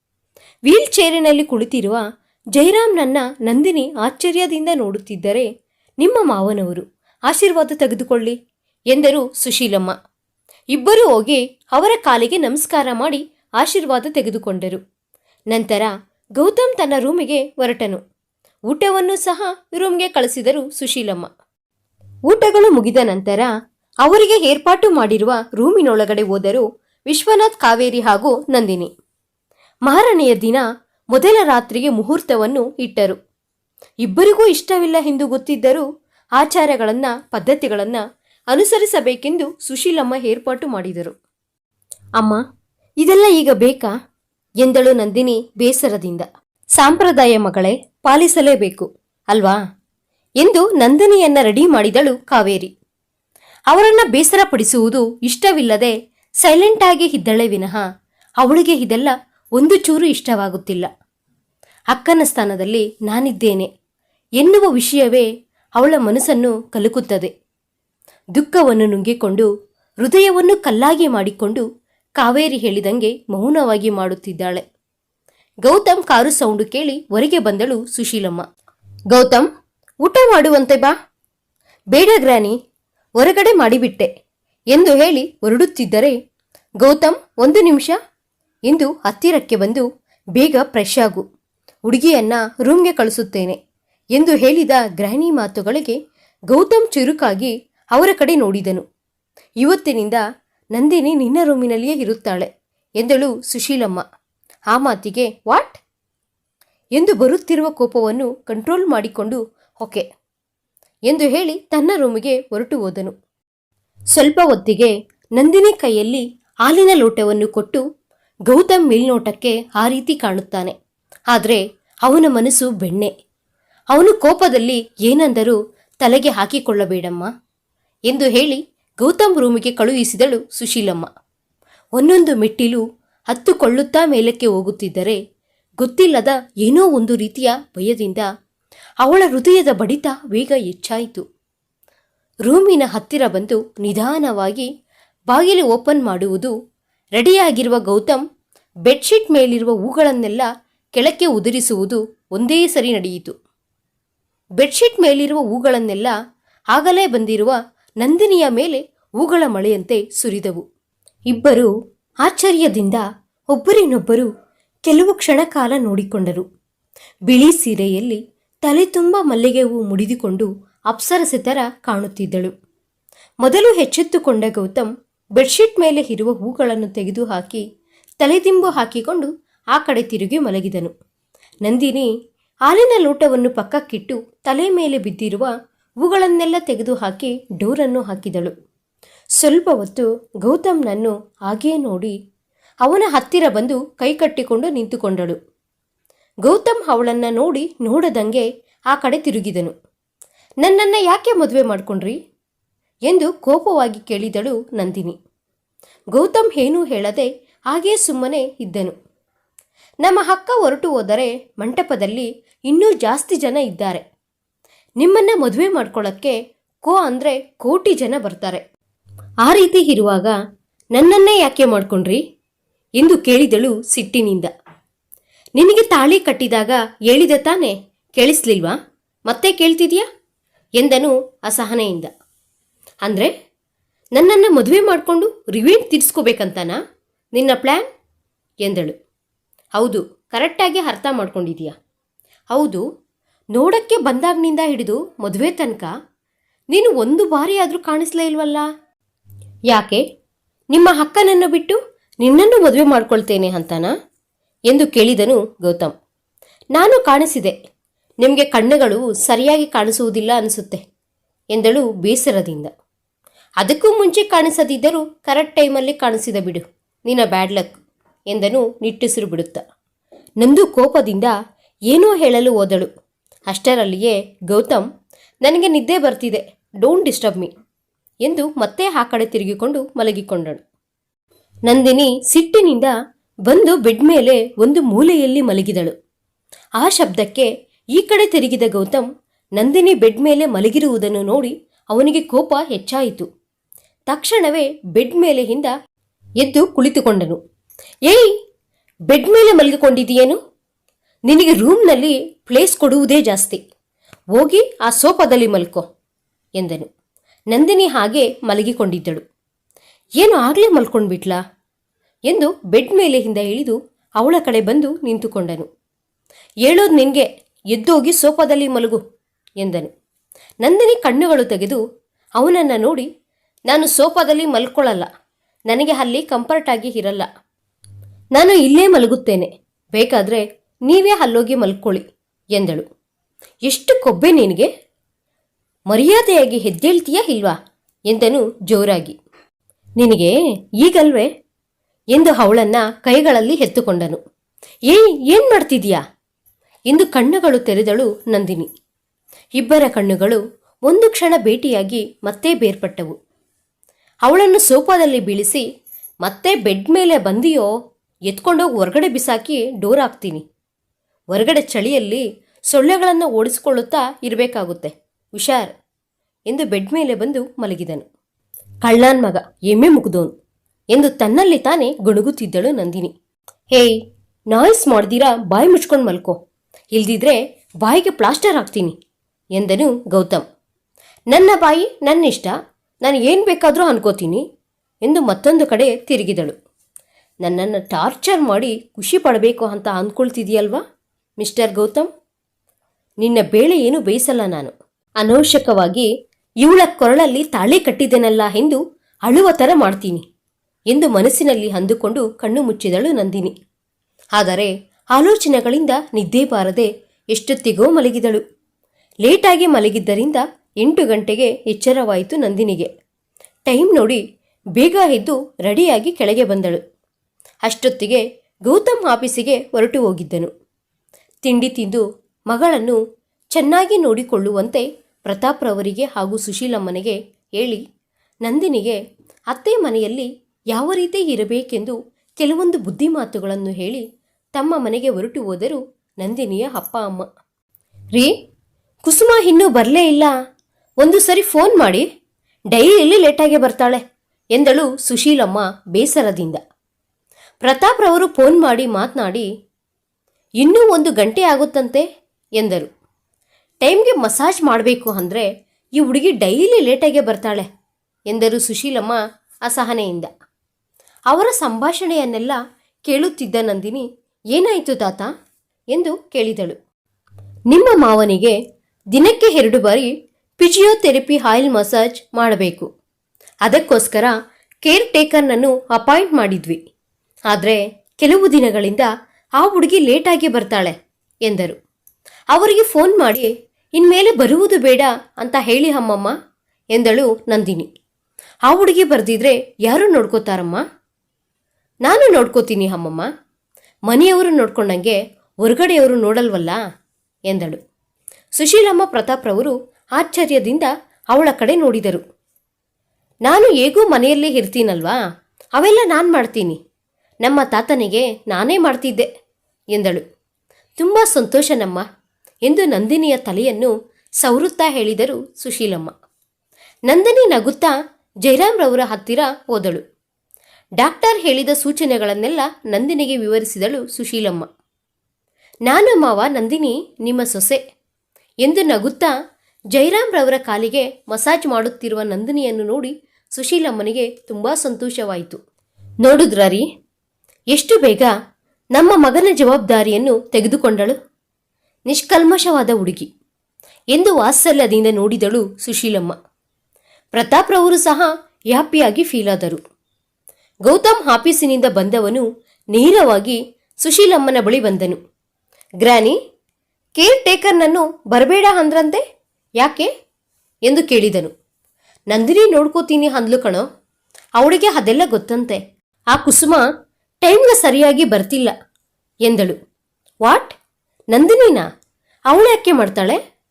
ವೀಲ್ ಚೇರಿನಲ್ಲಿ ಕುಳಿತಿರುವ ಜೈರಾಮ್ನನ್ನ ನಂದಿನಿ ಆಶ್ಚರ್ಯದಿಂದ ನೋಡುತ್ತಿದ್ದರೆ, ನಿಮ್ಮ ಮಾವನವರು ಆಶೀರ್ವಾದ ತೆಗೆದುಕೊಳ್ಳಿ ಎಂದರು ಸುಶೀಲಮ್ಮ. ಇಬ್ಬರೂ ಹೋಗಿ ಅವರ ಕಾಲಿಗೆ ನಮಸ್ಕಾರ ಮಾಡಿ ಆಶೀರ್ವಾದ ತೆಗೆದುಕೊಂಡರು. ನಂತರ ಗೌತಮ್ ತನ್ನ ರೂಮಿಗೆ ಹೊರಟನು. ಊಟವನ್ನು ಸಹ ರೂಮ್ಗೆ ಕಳಿಸಿದರು ಸುಶೀಲಮ್ಮ. ಊಟಗಳು ಮುಗಿದ ನಂತರ ಅವರಿಗೆ ಏರ್ಪಾಟು ಮಾಡಿರುವ ರೂಮಿನೊಳಗಡೆ ಹೋದರು ವಿಶ್ವನಾಥ್ ಕಾವೇರಿ ಹಾಗೂ ನಂದಿನಿ. ಮಾರನೆಯ ದಿನ ಮೊದಲ ರಾತ್ರಿಗೆ ಮುಹೂರ್ತವನ್ನು ಇಟ್ಟರು. ಇಬ್ಬರಿಗೂ ಇಷ್ಟವಿಲ್ಲ ಎಂದು ಗೊತ್ತಿದ್ದರೂ ಆಚಾರಗಳನ್ನ, ಪದ್ಧತಿಗಳನ್ನ ಅನುಸರಿಸಬೇಕೆಂದು ಸುಶೀಲಮ್ಮ ಏರ್ಪಾಟು ಮಾಡಿದರು. ಅಮ್ಮ, ಇದೆಲ್ಲ ಈಗ ಬೇಕಾ? ಎಂದಳು ನಂದಿನಿ ಬೇಸರದಿಂದ. ಸಾಂಪ್ರದಾಯ ಮಗಳೇ, ಪಾಲಿಸಲೇಬೇಕು, ಅಲ್ವಾ? ಎಂದು ನಂದಿನಿಯನ್ನ ರೆಡಿ ಮಾಡಿದಳು ಕಾವೇರಿ. ಅವರನ್ನ ಬೇಸರಪಡಿಸುವುದು ಇಷ್ಟವಿಲ್ಲದೆ ಸೈಲೆಂಟ್ ಆಗಿ ಇದ್ದಳೆ ವಿನಃ ಅವಳಿಗೆ ಇದೆಲ್ಲ ಒಂದು ಚೂರು ಇಷ್ಟವಾಗುತ್ತಿಲ್ಲ. ಅಕ್ಕನ ಸ್ಥಾನದಲ್ಲಿ ನಾನಿದ್ದೇನೆ. ಎನ್ನುವ ವಿಷಯವೇ ಅವಳ ಮನಸ್ಸನ್ನು ಕಲುಕುತ್ತದೆ. ದುಃಖವನ್ನು ನುಂಗಿಕೊಂಡು, ಹೃದಯವನ್ನು ಕಲ್ಲಾಗಿ ಮಾಡಿಕೊಂಡು ಕಾವೇರಿ ಹೇಳಿದಂಗೆ ಮೌನವಾಗಿ ಮಾಡುತ್ತಿದ್ದಾಳೆ. ಗೌತಮ್ ಕಾರು ಸೌಂಡು ಕೇಳಿ ಹೊರಗೆ ಬಂದಳು ಸುಶೀಲಮ್ಮ. ಗೌತಮ್, ಊಟ ಮಾಡುವಂತೆ ಬಾ. ಬೇಡ ಗ್ರಾನಿ ಹೊರಗಡೆ ಮಾಡಿಬಿಟ್ಟೆ ಎಂದು ಹೇಳಿ ಹೊರಡುತ್ತಿದ್ದರೆ ಗೌತಮ್, ಒಂದು ನಿಮಿಷ. ಎಂದು ಹತ್ತಿರಕ್ಕೆ ಬಂದು ಬೇಗ ಫ್ರೆಶ್ ಆಗು. ಹುಡುಗಿಯನ್ನ ರೂಮ್ಗೆ ಕಳಿಸುತ್ತೇನೆ ಎಂದು ಹೇಳಿದ ಗೃಹಿಣಿ ಮಾತುಗಳಿಗೆ ಗೌತಮ್ ಚುರುಕಾಗಿ ಅವರ ಕಡೆ ನೋಡಿದನು. ಇವತ್ತಿನಿಂದ ನಂದಿನಿ ನಿನ್ನ ರೂಮಿನಲ್ಲಿಯೇ ಇರುತ್ತಾಳೆ ಎಂದಳು ಸುಶೀಲಮ್ಮ. ಆ ಮಾತಿಗೆ ವಾಟ್? ಎಂದು ಬರುತ್ತಿರುವ ಕೋಪವನ್ನು ಕಂಟ್ರೋಲ್ ಮಾಡಿಕೊಂಡು ಓಕೆ ಎಂದು ಹೇಳಿ ತನ್ನ ರೂಮಿಗೆ ಹೊರಟು ಹೋದನು. ಸ್ವಲ್ಪ ಹೊತ್ತಿಗೆ ನಂದಿನಿ ಕೈಯಲ್ಲಿ ಹಾಲಿನ ಲೋಟವನ್ನು ಕೊಟ್ಟು ಗೌತಮ್ ಮೇಲ್ನೋಟಕ್ಕೆ ಆ ರೀತಿ ಕಾಣುತ್ತಾನೆ. ಆದರೆ ಅವನ ಮನಸ್ಸು ಬೆಣ್ಣೆ. ಅವನು ಕೋಪದಲ್ಲಿ ಏನಂದರೂ ತಲೆಗೆ ಹಾಕಿಕೊಳ್ಳಬೇಡಮ್ಮ ಎಂದು ಹೇಳಿ ಗೌತಮ್ ರೂಮಿಗೆ ಕಳುಹಿಸಿದಳು ಸುಶೀಲಮ್ಮ. ಒಂದೊಂದು ಮೆಟ್ಟಿಲು ಹತ್ತುಕೊಳ್ಳುತ್ತಾ ಮೇಲಕ್ಕೆ ಹೋಗುತ್ತಿದ್ದರೆ ಗೊತ್ತಿಲ್ಲದ ಏನೋ ಒಂದು ರೀತಿಯ ಭಯದಿಂದ ಅವಳ ಹೃದಯದ ಬಡಿತ ವೇಗ ಹೆಚ್ಚಾಯಿತು. ರೂಮಿನ ಹತ್ತಿರ ಬಂದು ನಿಧಾನವಾಗಿ ಬಾಗಿಲು ಓಪನ್ ಮಾಡುವುದು ರೆಡಿಯಾಗಿರುವ ಗೌತಮ್ ಬೆಡ್ಶೀಟ್ ಮೇಲಿರುವ ಹೂಗಳನ್ನೆಲ್ಲ ಕೆಳಕ್ಕೆ ಉದುರಿಸುವುದು ಒಂದೇ ಸರಿ ನಡೆಯಿತು. ಬೆಡ್ಶೀಟ್ ಮೇಲಿರುವ ಹೂಗಳನ್ನೆಲ್ಲ ಆಗಲೇ ಬಂದಿರುವ ನಂದಿನಿಯ ಮೇಲೆ ಹೂಗಳ ಮಳೆಯಂತೆ ಸುರಿದವು. ಇಬ್ಬರು ಆಶ್ಚರ್ಯದಿಂದ ಒಬ್ಬರಿನೊಬ್ಬರು ಕೆಲವು ಕ್ಷಣಕಾಲ ನೋಡಿಕೊಂಡರು. ಬಿಳಿ ಸೀರೆಯಲ್ಲಿ ತಲೆ ತುಂಬ ಮಲ್ಲಿಗೆ ಹೂ ಮುಡಿದುಕೊಂಡು ಅಪ್ಸರಸೆ ಥರ ಕಾಣುತ್ತಿದ್ದಳು. ಮೊದಲು ಹೆಚ್ಚೆತ್ತುಕೊಂಡ ಗೌತಮ್ ಬೆಡ್ಶೀಟ್ ಮೇಲೆ ಇರುವ ಹೂಗಳನ್ನು ತೆಗೆದುಹಾಕಿ ತಲೆದಿಂಬು ಹಾಕಿಕೊಂಡು ಆ ಕಡೆ ತಿರುಗಿ ಮಲಗಿದನು. ನಂದಿನಿ ಹಾಲಿನ ಲೋಟವನ್ನು ಪಕ್ಕಕ್ಕಿಟ್ಟು ತಲೆ ಮೇಲೆ ಬಿದ್ದಿರುವ ಹೂಗಳನ್ನೆಲ್ಲ ತೆಗೆದುಹಾಕಿ ಡೋರನ್ನು ಹಾಕಿದಳು. ಸ್ವಲ್ಪ ಹೊತ್ತು ಗೌತಮ್ನನ್ನು ಹಾಗೇ ನೋಡಿ ಅವನ ಹತ್ತಿರ ಬಂದು ಕೈಕಟ್ಟಿಕೊಂಡು ನಿಂತುಕೊಂಡಳು. ಗೌತಮ್ ಅವಳನ್ನು ನೋಡಿ ನೋಡದಂಗೆ ಆ ಕಡೆ ತಿರುಗಿದನು. ನನ್ನನ್ನು ಯಾಕೆ ಮದುವೆ ಮಾಡ್ಕೊಂಡ್ರಿ? ಎಂದು ಕೋಪವಾಗಿ ಕೇಳಿದಳು ನಂದಿನಿ. ಗೌತಮ್ ಏನೂ ಹೇಳದೆ ಹಾಗೇ ಸುಮ್ಮನೆ ಇದ್ದನು. ನಮ್ಮ ಹಕ್ಕ ಹೊರಟು ಹೋದರೆ ಮಂಟಪದಲ್ಲಿ ಇನ್ನೂ ಜಾಸ್ತಿ ಜನ ಇದ್ದಾರೆ. ನಿಮ್ಮನ್ನ ಮದುವೆ ಮಾಡ್ಕೊಳ್ಳೋಕ್ಕೆ ಕೋ ಅಂದರೆ ಕೋಟಿ ಜನ ಬರ್ತಾರೆ. ಆ ರೀತಿ ಇರುವಾಗ ನನ್ನನ್ನೇ ಯಾಕೆ ಮಾಡ್ಕೊಂಡ್ರಿ? ಎಂದು ಕೇಳಿದಳು ಸಿಟ್ಟಿನಿಂದ. ನಿನಗೆ ತಾಳಿ ಕಟ್ಟಿದಾಗ ಹೇಳಿದ ತಾನೆ ಕೇಳಿಸ್ಲಿಲ್ವಾ? ಮತ್ತೆ ಕೇಳ್ತಿದ್ಯಾ? ಎಂದನು ಅಸಹನೆಯಿಂದ. ಅಂದರೆ ನನ್ನನ್ನು ಮದುವೆ ಮಾಡಿಕೊಂಡು ರಿವೆಂಟ್ ತೀರಿಸ್ಕೋಬೇಕಂತನಾ? ನಿನ್ನ ಪ್ಲ್ಯಾನ್ ಎಂದಳು. ಹೌದು ಕರೆಕ್ಟಾಗಿ ಅರ್ಥ ಮಾಡ್ಕೊಂಡಿದೀಯಾ ಹೌದು, ನೋಡಕ್ಕೆ ಬಂದಾಗ್ನಿಂದ ಹಿಡಿದು ಮದುವೆ ತನಕ ನೀನು ಒಂದು ಬಾರಿ ಆದರೂ ಕಾಣಿಸ್ಲೇ ಇಲ್ವಲ್ಲ? ಯಾಕೆ? ನಿಮ್ಮ ಅಕ್ಕನನ್ನು ಬಿಟ್ಟು ನಿನ್ನನ್ನು ಮದುವೆ ಮಾಡ್ಕೊಳ್ತೇನೆ ಅಂತನಾ? ಎಂದು ಕೇಳಿದನು ಗೌತಮ್. ನಾನು ಕಾಣಿಸಿದೆ. ನಿಮಗೆ ಕಣ್ಣುಗಳು ಸರಿಯಾಗಿ ಕಾಣಿಸುವುದಿಲ್ಲ ಅನಿಸುತ್ತೆ, ಎಂದಳು ಬೇಸರದಿಂದ. ಅದಕ್ಕೂ ಮುಂಚೆ ಕಾಣಿಸದಿದ್ದರೂ ಕರೆಕ್ಟ್ ಟೈಮಲ್ಲಿ ಕಾಣಿಸಿದ ಬಿಡು. ನಿನ್ನ ಬ್ಯಾಡ್ ಲಕ್ ಎಂದನು ನಿಟ್ಟುಸಿರು ಬಿಡುತ್ತಾ. ನಂದು ಕೋಪದಿಂದ ಏನೋ ಹೇಳಲು ಹೋದಳು. ಅಷ್ಟರಲ್ಲಿಯೇ, ಗೌತಮ್, ನನಗೆ ನಿದ್ದೆ ಬರ್ತಿದೆ. ಡೋಂಟ್ ಡಿಸ್ಟರ್ಬ್ ಮೀ ಎಂದು ಮತ್ತೆ ಆ ಕಡೆ ತಿರುಗಿಕೊಂಡು ಮಲಗಿಕೊಂಡಳು. ನಂದಿನಿ ಸಿಟ್ಟಿನಿಂದ ಬಂದು ಬೆಡ್ ಮೇಲೆ ಒಂದು ಮೂಲೆಯಲ್ಲಿ ಮಲಗಿದಳು. ಆ ಶಬ್ದಕ್ಕೆ ಈ ಕಡೆ ತಿರುಗಿದ ಗೌತಮ್ ನಂದಿನಿ ಬೆಡ್ ಮೇಲೆ ಮಲಗಿರುವುದನ್ನು ನೋಡಿ ಅವನಿಗೆ ಕೋಪ ಹೆಚ್ಚಾಯಿತು. ತಕ್ಷಣವೇ ಬೆಡ್ ಮೇಲೆಯಿಂದ ಎದ್ದು ಕುಳಿತುಕೊಂಡನು. ಏಯ್, ಬೆಡ್ ಮೇಲೆ ಮಲಗಿಕೊಂಡಿದೆಯೇನು ನಿನಗೆ ರೂಮ್ನಲ್ಲಿ ಪ್ಲೇಸ್ ಕೊಡುವುದೇ ಜಾಸ್ತಿ. ಹೋಗಿ ಆ ಸೋಫಾದಲ್ಲಿ ಮಲ್ಕೋ, ಎಂದನು. ನಂದಿನಿ ಹಾಗೆ ಮಲಗಿಕೊಂಡಿದ್ದಳು. ಏನು ಆಗಲೇ ಮಲ್ಕೊಂಡ್ಬಿಟ್ಲಾ ಎಂದು ಬೆಡ್ ಮೇಲೆ ಹಿಂದ ಇಳಿದು ಅವಳ ಕಡೆ ಬಂದು ನಿಂತುಕೊಂಡನು. ಹೇಳೋದು ನಿನಗೆ, ಎದ್ದೋಗಿ ಸೋಫಾದಲ್ಲಿ ಮಲಗು, ಎಂದನು. ನಂದಿನಿ ಕಣ್ಣುಗಳು ತೆಗೆದು ಅವನನ್ನು ನೋಡಿ ನಾನು ಸೋಫಾದಲ್ಲಿ ಮಲ್ಕೊಳ್ಳಲ್ಲ. ನನಗೆ ಅಲ್ಲಿ ಕಂಫರ್ಟ್ ಆಗಿ ಇರಲ್ಲ. ನಾನು ಇಲ್ಲೇ ಮಲಗುತ್ತೇನೆ. ಬೇಕಾದರೆ ನೀವೇ ಅಲ್ಲೋಗಿ ಮಲ್ಕೊಳ್ಳಿ, ಎಂದಳು. ಎಷ್ಟು ಕೊಬ್ಬೆ ನಿನಗೆ? ಮರ್ಯಾದೆಯಾಗಿ ಹೆದ್ದೇಳ್ತೀಯಾ ಇಲ್ವಾ? ಎಂದನು ಜೋರಾಗಿ. ನಿನಗೆ ಈಗಲ್ವೇ? ಎಂದು ಅವಳನ್ನ ಕೈಗಳಲ್ಲಿ ಎತ್ತುಕೊಂಡನು. ಏ ಏನ್ ಮಾಡ್ತಿದೀಯಾ ಎಂದು ಕಣ್ಣುಗಳು ತೆರೆದಳು ನಂದಿನಿ. ಇಬ್ಬರ ಕಣ್ಣುಗಳು ಒಂದು ಕ್ಷಣ ಭೇಟಿಯಾಗಿ ಮತ್ತೆ ಬೇರ್ಪಟ್ಟವು. ಅವಳನ್ನು ಸೋಫಾದಲ್ಲಿ ಬೀಳಿಸಿ, ಮತ್ತೆ ಬೆಡ್ ಮೇಲೆ ಬಂದಿಯೋ? ಎತ್ಕೊಂಡೋಗಿ ಹೊರಗಡೆ ಬಿಸಾಕಿ ಡೋರ್ ಹಾಕ್ತೀನಿ. ಹೊರಗಡೆ ಚಳಿಯಲ್ಲಿ ಸೊಳ್ಳೆಗಳನ್ನು ಓಡಿಸಿಕೊಳ್ಳುತ್ತಾ ಇರಬೇಕಾಗುತ್ತೆ. ಹುಷಾರ್. ಎಂದು ಬೆಡ್ ಮೇಲೆ ಬಂದು ಮಲಗಿದನು. ಕಳ್ಳಾನ್ ಮಗ, ಎಮ್ಮೆ ಮುಗಿದೋನು. ಎಂದು ತನ್ನಲ್ಲಿ ತಾನೇ ಗೊಣಗುತ್ತಿದ್ದಳು ನಂದಿನಿ. ಹೇಯ್ ನಾಯ್ಸ್ ಮಾಡ್ದಿರಾ? ಬಾಯಿ ಮುಚ್ಕೊಂಡು ಮಲ್ಕೋ. ಇಲ್ದಿದ್ರೆ ಬಾಯಿಗೆ ಪ್ಲಾಸ್ಟರ್ ಹಾಕ್ತೀನಿ. ಎಂದನು ಗೌತಮ್. ನನ್ನ ಬಾಯಿ ನನ್ನಿಷ್ಟ? ನಾನು ಏನು ಬೇಕಾದರೂ ಅನ್ಕೋತೀನಿ ಎಂದು ಮತ್ತೊಂದು ಕಡೆ ತಿರುಗಿದಳು. ನನ್ನನ್ನು ಟಾರ್ಚರ್ ಮಾಡಿ ಖುಷಿ ಪಡಬೇಕು ಅಂತ ಅಂದ್ಕೊಳ್ತಿದೆಯಲ್ವಾ ಮಿಸ್ಟರ್ ಗೌತಮ್? ನಿನ್ನ ಬೇಳೆ ಏನು ಬೇಯಿಸಲ್ಲ ನಾನು. ಅನವಶ್ಯಕವಾಗಿ ಇವಳ ಕೊರಳಲ್ಲಿ ತಾಳೆ ಕಟ್ಟಿದ್ದೇನಲ್ಲ ಎಂದು ಅಳುವ ಥರ ಮಾಡ್ತೀನಿ ಎಂದು ಮನಸ್ಸಿನಲ್ಲಿ ಅಂದುಕೊಂಡು ಕಣ್ಣು ಮುಚ್ಚಿದಳು ನಂದಿನಿ. ಆದರೆ ಆಲೋಚನೆಗಳಿಂದ ನಿದ್ದೆ ಬಾರದೆ ಎಷ್ಟೊತ್ತಿಗೋ ಮಲಗಿದಳು. ಲೇಟಾಗಿ ಮಲಗಿದ್ದರಿಂದ ಎಂಟು ಗಂಟೆಗೆ ಎಚ್ಚರವಾಯಿತು ನಂದಿನಿಗೆ. ಟೈಮ್ ನೋಡಿ ಬೇಗ ಎದ್ದು ರೆಡಿಯಾಗಿ ಕೆಳಗೆ ಬಂದಳು. ಅಷ್ಟೊತ್ತಿಗೆ ಗೌತಮ್ ಆಫೀಸಿಗೆ ಹೊರಟು ಹೋಗಿದ್ದನು. ತಿಂಡಿ ತಿಂದು ಮಗಳನ್ನು ಚೆನ್ನಾಗಿ ನೋಡಿಕೊಳ್ಳುವಂತೆ ಪ್ರತಾಪ್ರವರಿಗೆ ಹಾಗೂ ಸುಶೀಲಮ್ಮನಿಗೆ ಹೇಳಿ, ನಂದಿನಿಗೆ ಅತ್ತೆ ಮನೆಯಲ್ಲಿ ಯಾವ ರೀತಿ ಇರಬೇಕೆಂದು ಕೆಲವೊಂದು ಬುದ್ಧಿಮಾತುಗಳನ್ನು ಹೇಳಿ ತಮ್ಮ ಮನೆಗೆ ಹೊರಟು ಹೋದರು ನಂದಿನಿಯ ಅಪ್ಪ ಅಮ್ಮ, ರೀ, ಕುಸುಮ ಇನ್ನೂ ಬರಲೇ ಇಲ್ಲ. ಒಂದು ಸರಿ ಫೋನ್ ಮಾಡಿ ಡೈಲಿ ಲೇಟಾಗೆ ಬರ್ತಾಳೆ? ಎಂದಳು ಸುಶೀಲಮ್ಮ ಬೇಸರದಿಂದ. ಪ್ರತಾಪ್ ರವರು ಫೋನ್ ಮಾಡಿ ಮಾತನಾಡಿ, ಇನ್ನೂ ಒಂದು ಗಂಟೆ ಆಗುತ್ತಂತೆ? ಎಂದರು. ಟೈಮ್ಗೆ ಮಸಾಜ್ ಮಾಡಬೇಕು ಅಂದರೆ ಈ ಹುಡುಗಿ ಡೈಲಿ ಲೇಟಾಗೆ ಬರ್ತಾಳೆ? ಎಂದರು ಸುಶೀಲಮ್ಮ ಅಸಹನೆಯಿಂದ. ಅವರ ಸಂಭಾಷಣೆಯನ್ನೆಲ್ಲ ಕೇಳುತ್ತಿದ್ದ ನಂದಿನಿ, ಏನಾಯಿತು ತಾತ? ಎಂದು ಕೇಳಿದಳು. ನಿಮ್ಮ ಮಾವನಿಗೆ ದಿನಕ್ಕೆ ಎರಡು ಬಾರಿ ಫಿಜಿಯೋಥೆರಪಿ ಆಯಿಲ್ ಮಸಾಜ್ ಮಾಡಬೇಕು. ಅದಕ್ಕೋಸ್ಕರ ಕೇರ್ ಟೇಕರ್ನನ್ನು ಅಪಾಯಿಂಟ್ ಮಾಡಿದ್ವಿ. ಆದರೆ ಕೆಲವು ದಿನಗಳಿಂದ ಆ ಹುಡುಗಿ ಲೇಟಾಗಿ ಬರ್ತಾಳೆ ಎಂದರು. ಅವರಿಗೆ ಫೋನ್ ಮಾಡಿ, ಇನ್ಮೇಲೆ ಬರುವುದು ಬೇಡ ಅಂತ ಹೇಳಿ ಅಮ್ಮಮ್ಮ ಎಂದಳು ನಂದಿನಿ. ಆ ಹುಡುಗಿ ಬರೆದಿದ್ರೆ ಯಾರು ನೋಡ್ಕೋತಾರಮ್ಮ? ನಾನು ನೋಡ್ಕೋತೀನಿ ಅಮ್ಮಮ್ಮ. ಮನೆಯವರು ನೋಡ್ಕೊಂಡಂಗೆ ಹೊರಗಡೆಯವರು ನೋಡಲ್ವಲ್ಲ? ಎಂದಳು. ಸುಶೀಲಮ್ಮ ಪ್ರತಾಪ್ರವರು ಆಶ್ಚರ್ಯದಿಂದ ಅವಳ ಕಡೆ ನೋಡಿದರು. ನಾನು ಹೇಗೂ ಮನೆಯಲ್ಲೇ ಇರ್ತೀನಲ್ವಾ? ಅವೆಲ್ಲ ನಾನು ಮಾಡ್ತೀನಿ. ನಮ್ಮ ತಾತನಿಗೆ ನಾನೇ ಮಾಡ್ತಿದ್ದೆ, ಎಂದಳು. ತುಂಬ ಸಂತೋಷನಮ್ಮ, ಎಂದು ನಂದಿನಿಯ ತಲೆಯನ್ನು ಸವರುತ್ತಾ ಹೇಳಿದರು ಸುಶೀಲಮ್ಮ. ನಂದಿನಿ ನಗುತ್ತಾ ಜಯರಾಮ್ರವರ ಹತ್ತಿರ ಹೋದಳು. ಡಾಕ್ಟರ್ ಹೇಳಿದ ಸೂಚನೆಗಳನ್ನೆಲ್ಲ ನಂದಿನಿಗೆ ವಿವರಿಸಿದಳು ಸುಶೀಲಮ್ಮ. ನಾನು ಮಾವ ನಂದಿನಿ, ನಿಮ್ಮ ಸೊಸೆ, ಎಂದು ನಗುತ್ತಾ ಜಯರಾಮ್ರವರ ಕಾಲಿಗೆ ಮಸಾಜ್ ಮಾಡುತ್ತಿರುವ ನಂದಿನಿಯನ್ನು ನೋಡಿ ಸುಶೀಲಮ್ಮನಿಗೆ ತುಂಬ ಸಂತೋಷವಾಯಿತು. ನೋಡುದ್ರಾರಿ ಎಷ್ಟು ಬೇಗ ನಮ್ಮ ಮಗನ ಜವಾಬ್ದಾರಿಯನ್ನು ತೆಗೆದುಕೊಂಡಳು? ನಿಷ್ಕಲ್ಮಶವಾದ ಹುಡುಗಿ ಎಂದು ವಾತ್ಸಲ್ಯದಿಂದ ನೋಡಿದಳು ಸುಶೀಲಮ್ಮ. ಪ್ರತಾಪ್ರವರು ಸಹ ಹ್ಯಾಪಿಯಾಗಿ ಫೀಲಾದರು ಗೌತಮ್ ಆಫೀಸಿನಿಂದ ಬಂದವನು ನೇರವಾಗಿ ಸುಶೀಲಮ್ಮನ ಬಳಿ ಬಂದನು. ಗ್ರಾನಿ ಕೇರ್ ಟೇಕರ್ನನ್ನು ಬರಬೇಡ ಅಂದ್ರಂತೆ? ಯಾಕೆ? ಎಂದು ಕೇಳಿದನು. ನಂದಿನಿ ನೋಡ್ಕೋತೀನಿ ಅಂದ್ಲು ಕಣೋ. ಅವಳಿಗೆ ಅದೆಲ್ಲ ಗೊತ್ತಂತೆ. ಆ ಕುಸುಮ ಟೈಮ್ಗೆ ಸರಿಯಾಗಿ ಬರ್ತಿಲ್ಲ ಎಂದಳು. ವಾಟ್? ನಂದಿನಿನಾ? ಅವಳು ಯಾಕೆ ಮಾಡ್ತಾಳೆ?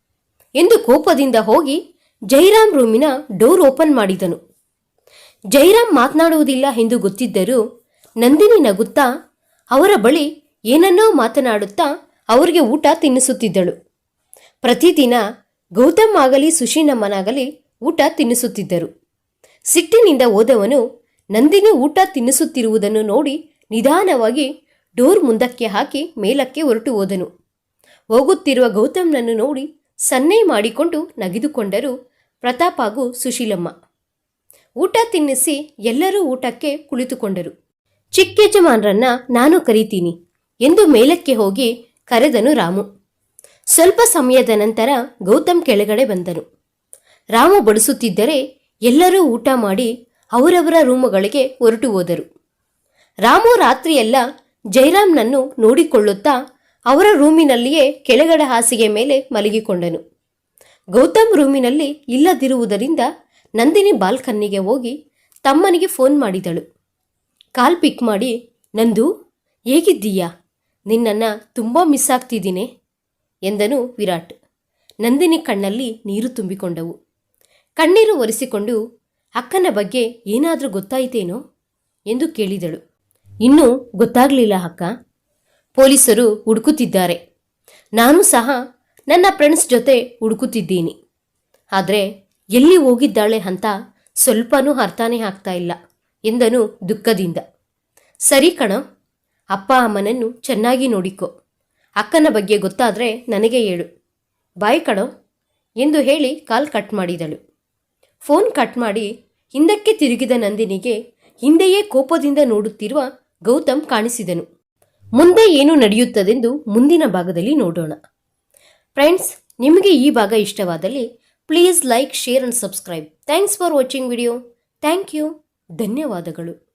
ಎಂದು ಕೋಪದಿಂದ ಹೋಗಿ ಜೈರಾಮ್ ರೂಮಿನ ಡೋರ್ ಓಪನ್ ಮಾಡಿದನು. ಜೈರಾಮ್ ಮಾತನಾಡುವುದಿಲ್ಲ ಎಂದು ಗೊತ್ತಿದ್ದರೂ ನಂದಿನಿ ನಗುತ್ತಾ ಅವರ ಬಳಿ ಏನನ್ನೋ ಮಾತನಾಡುತ್ತಾ ಅವರಿಗೆ ಊಟ ತಿನ್ನಿಸುತ್ತಿದ್ದಳು. ಪ್ರತಿದಿನ ಗೌತಮ್ ಆಗಲಿ ಸುಶೀನಮ್ಮನಾಗಲಿ ಊಟ ತಿನ್ನಿಸುತ್ತಿದ್ದರು. ಸಿಟ್ಟಿನಿಂದ ಹೋದವನು ನಂದಿನಿ ಊಟ ತಿನ್ನಿಸುತ್ತಿರುವುದನ್ನು ನೋಡಿ ನಿಧಾನವಾಗಿ ಡೋರ್ ಮುಂದಕ್ಕೆ ಹಾಕಿ ಮೇಲಕ್ಕೆ ಹೊರಟು ಹೋದನು. ಹೋಗುತ್ತಿರುವ ಗೌತಮ್ನನ್ನು ನೋಡಿ ಸನ್ನೆ ಮಾಡಿಕೊಂಡು ನಗಿದುಕೊಂಡರು ಪ್ರತಾಪ್ ಹಾಗೂ ಸುಶೀಲಮ್ಮ. ಊಟ ತಿನ್ನಿಸಿ ಎಲ್ಲರೂ ಊಟಕ್ಕೆ ಕುಳಿತುಕೊಂಡರು. ಚಿಕ್ಕ ಯಜಮಾನ್ರನ್ನ ನಾನು ಕರೀತೀನಿ ಎಂದು ಮೇಲಕ್ಕೆ ಹೋಗಿ ಕರೆದನು ರಾಮು. ಸ್ವಲ್ಪ ಸಮಯದ ನಂತರ ಗೌತಮ್ ಕೆಳಗಡೆ ಬಂದನು. ರಾಮು ಬಡಿಸುತ್ತಿದ್ದರೆ ಎಲ್ಲರೂ ಊಟ ಮಾಡಿ ಅವರವರ ರೂಮುಗಳಿಗೆ ಹೊರಟು ಹೋದರು. ರಾಮು ರಾತ್ರಿಯೆಲ್ಲ ಜೈರಾಮ್ನನ್ನು ನೋಡಿಕೊಳ್ಳುತ್ತಾ ಅವರ ರೂಮಿನಲ್ಲಿಯೇ ಕೆಳಗಡೆ ಹಾಸಿಗೆ ಮೇಲೆ ಮಲಗಿಕೊಂಡನು. ಗೌತಮ್ ರೂಮಿನಲ್ಲಿ ಇಲ್ಲದಿರುವುದರಿಂದ ನಂದಿನಿ ಬಾಲ್ಕನ್ನಿಗೆ ಹೋಗಿ ತಮ್ಮನಿಗೆ ಫೋನ್ ಮಾಡಿದಳು. ಕಾಲ್ ಪಿಕ್ ಮಾಡಿ, ನಂದು, ಹೇಗಿದ್ದೀಯಾ? ನಿನ್ನನ್ನು ತುಂಬ ಮಿಸ್ ಆಗ್ತಿದ್ದೀನಿ. ಎಂದನು ವಿರಾಟ್. ನಂದಿನಿ ಕಣ್ಣಲ್ಲಿ ನೀರು ತುಂಬಿಕೊಂಡವು. ಕಣ್ಣೀರು ಒರೆಸಿಕೊಂಡು, ಅಕ್ಕನ ಬಗ್ಗೆ ಏನಾದರೂ ಗೊತ್ತಾಯಿತೇನೋ? ಎಂದು ಕೇಳಿದಳು. ಇನ್ನೂ ಗೊತ್ತಾಗಲಿಲ್ಲ ಅಕ್ಕ. ಪೊಲೀಸರು ಹುಡುಕುತ್ತಿದ್ದಾರೆ. ನಾನು ಸಹ ನನ್ನ ಫ್ರೆಂಡ್ಸ್ ಜೊತೆ ಹುಡುಕುತ್ತಿದ್ದೀನಿ. ಆದರೆ ಎಲ್ಲಿ ಹೋಗಿದ್ದಾಳೆ ಅಂತ ಸ್ವಲ್ಪನೂ ಅರ್ಥನೇ ಆಗ್ತಾ ಇಲ್ಲ, ಎಂದನು ದುಃಖದಿಂದ. ಸರಿ ಕಣ, ಅಪ್ಪ ಅಮ್ಮನನ್ನು ಚೆನ್ನಾಗಿ ನೋಡಿಕೊ. ಅಕ್ಕನ ಬಗ್ಗೆ ಗೊತ್ತಾದರೆ ನನಗೆ ಹೇಳು. ಬಾಯ್ ಕಣೋ, ಎಂದು ಹೇಳಿ ಕಾಲ್ ಕಟ್ ಮಾಡಿದಳು. ಫೋನ್ ಕಟ್ ಮಾಡಿ ಹಿಂದಕ್ಕೆ ತಿರುಗಿದ ನಂದಿನಿಗೆ ಹಿಂದೆಯೇ ಕೋಪದಿಂದ ನೋಡುತ್ತಿರುವ ಗೌತಮ್ ಕಾಣಿಸಿದನು. ಮುಂದೆ ಏನು ನಡೆಯುತ್ತದೆಂದು ಮುಂದಿನ ಭಾಗದಲ್ಲಿ ನೋಡೋಣ. ಫ್ರೆಂಡ್ಸ್, ನಿಮಗೆ ಈ ಭಾಗ ಇಷ್ಟವಾದಲ್ಲಿ please like, share and subscribe. Thanks for watching video. Thank you. ಧನ್ಯವಾದಗಳು.